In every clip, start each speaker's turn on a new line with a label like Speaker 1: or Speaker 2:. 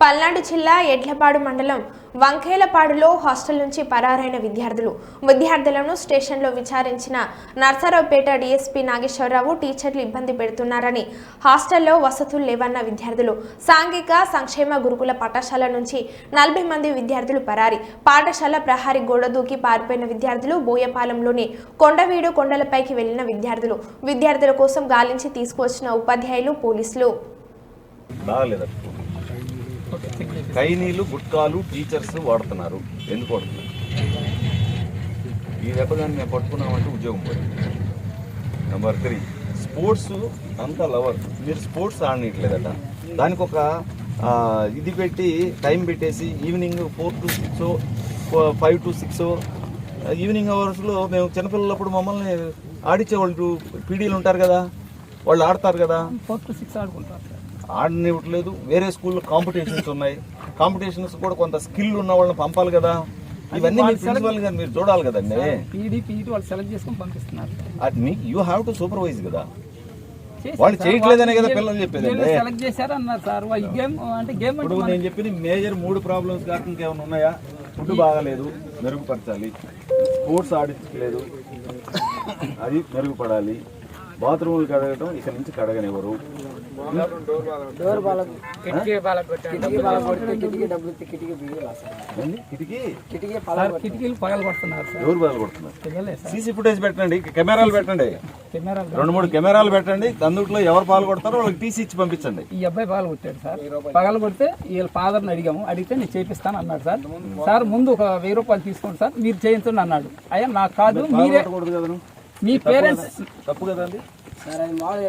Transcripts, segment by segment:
Speaker 1: పల్నాడు జిల్లా ఎడ్లపాడు మండలం వంకేలపాడులో హాస్టల్ నుంచి పరారైన విద్యార్థులు. విద్యార్థులను స్టేషన్లో విచారించిన నర్సరావుపేట డీఎస్పీ నాగేశ్వరరావు టీచర్లు ఇబ్బంది పెడుతున్నారని హాస్టల్లో వసతులు లేవన్న విద్యార్థులు సాంఘిక సంక్షేమ గురుకుల పాఠశాల నుంచి నలభై మంది విద్యార్థులు పరారి. పాఠశాల ప్రహారి గోడ దూకి పారిపోయిన విద్యార్థులు బోయపాలెంలోని కొండవీడు కొండలపైకి వెళ్ళిన విద్యార్థులు. విద్యార్థుల కోసం గాలించి తీసుకువచ్చిన ఉపాధ్యాయులు పోలీసులు.
Speaker 2: బాగలేదు కైనీలు గుట్కాలు టీచర్స్ వాడుతున్నారు. ఎందుకు వాడుతున్నారు? ఈ దెబ్బదాన్ని మేము పట్టుకున్నామంటే ఉద్యోగం పోయింది. నెంబర్ త్రీ స్పోర్ట్స్ అంత లవర్ మీరు స్పోర్ట్స్ ఆడనీయట్లేదట. దానికి ఒక ఇది పెట్టి టైం పెట్టేసి evening four to six five to six evening అవర్స్లో మేము చిన్నపిల్లలప్పుడు మమ్మల్ని ఆడించేవాళ్ళు పీడీలు ఉంటారు కదా వాళ్ళు ఆడతారు కదా.
Speaker 3: ఫోర్ టు సిక్స్ ఆడుకుంటారు.
Speaker 2: ఆడనివ్వట్లేదు. వేరే స్కూల్లో కాంపిటీషన్స్ ఉన్నాయి. కాంపిటీషన్స్ కూడా కొంత స్కిల్ ఉన్న వాళ్ళని పంపాలి కదా. ఇవన్నీ మీరు ప్రిన్సిపల్గా మీరు చూడాలి కదండి.
Speaker 3: పీడీ పీఈటీ వాళ్ళు సెలెక్ట్ చేసుకొని పంపిస్తున్నారు.
Speaker 2: అది మీకు యూ హ్యావ్ టు సూపర్వైజ్ కదా. వాళ్ళు. చేయట్లేదనే కదా పిల్లలు చెప్పేదండి.
Speaker 3: వీళ్ళు సెలెక్ట్ చేశారు అన్నారు సార్. ఈ గేమ్ అంటే గేమ్
Speaker 2: ఇప్పుడు నేను చెప్పిన మేజర్ మూడు ప్రాబ్లమ్స్ కాక ఇంకేమైనా ఉన్నాయా? ఫుడ్ బాగాలేదు మెరుగుపరచాలి. స్పోర్ట్స్ ఆడించలేదు అది మెరుగుపడాలి. బాత్రూములు కడగటం ఇక నుంచి కడగనివ్వరు. ఏంది? కిటికీ?
Speaker 3: సార్ కిటికీలు పగలు కొడుతున్నారు సార్.
Speaker 2: కొడుతున్నారు? సీసీ ఫుటేజ్ పెట్టండి కెమెరాలు పెట్టండి.
Speaker 3: కెమెరాలు
Speaker 2: రెండు మూడు కెమెరాలు పెట్టండి అందుట్లో ఎవరు పాలు కొడతారో వాళ్ళకి తీసి ఇచ్చి పంపించండి.
Speaker 3: ఈ అబ్బాయి పగలు కొట్టాడు సార్. పగలు కొడితే వీళ్ళ ఫాదర్ని అడిగాము అడిగితే నేను చేపిస్తాను అన్నాడు సార్. సార్ ముందు ఒక వెయ్యి రూపాయలు తీసుకోండి సార్ మీరు చేయించండి అన్నాడు. అయ్యా నాకు కాదు మీరే? మీ పేరెంట్స్
Speaker 2: తప్పు కదండి
Speaker 4: సార్ అది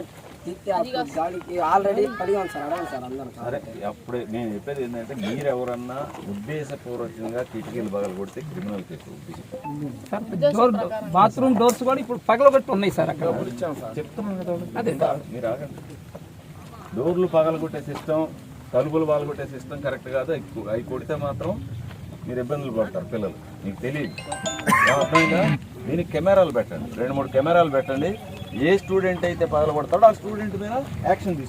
Speaker 4: ఆల్రెడీ పడిగాం సార్ అడగండి సార్ అందరం.
Speaker 2: సరే అప్పుడే నేను చెప్పేది ఏంటంటే మీరు ఎవరన్నా ఉద్దేశపూర్వకంగా కిటికీలు పగలు కొడితే క్రిమినల్ కేసు
Speaker 3: బాత్రూమ్ డోర్స్ కూడా ఇప్పుడు పగలగొట్టి ఉన్నాయి సార్ అక్కడ.
Speaker 2: చెప్తున్నాను కదా.
Speaker 3: అదే
Speaker 2: మీరు ఆగండి. డోర్లు పగలగొట్టే సిస్టమ్ తలుపులు పగలగొట్టే సిస్టమ్ కరెక్ట్ కాదు. అవి కొడితే మాత్రం మీరు ఇబ్బందులు పడతారు పిల్లలు. మీకు తెలియదు. అర్థమైందా? దీనికి కెమెరాలు పెట్టండి. రెండు మూడు కెమెరాలు పెట్టండి. ఏ స్టూడెంట్ అయితే పగలబడతాడో ఆ స్టూడెంట్ మీద యాక్షన్ తీసుకుంటాడు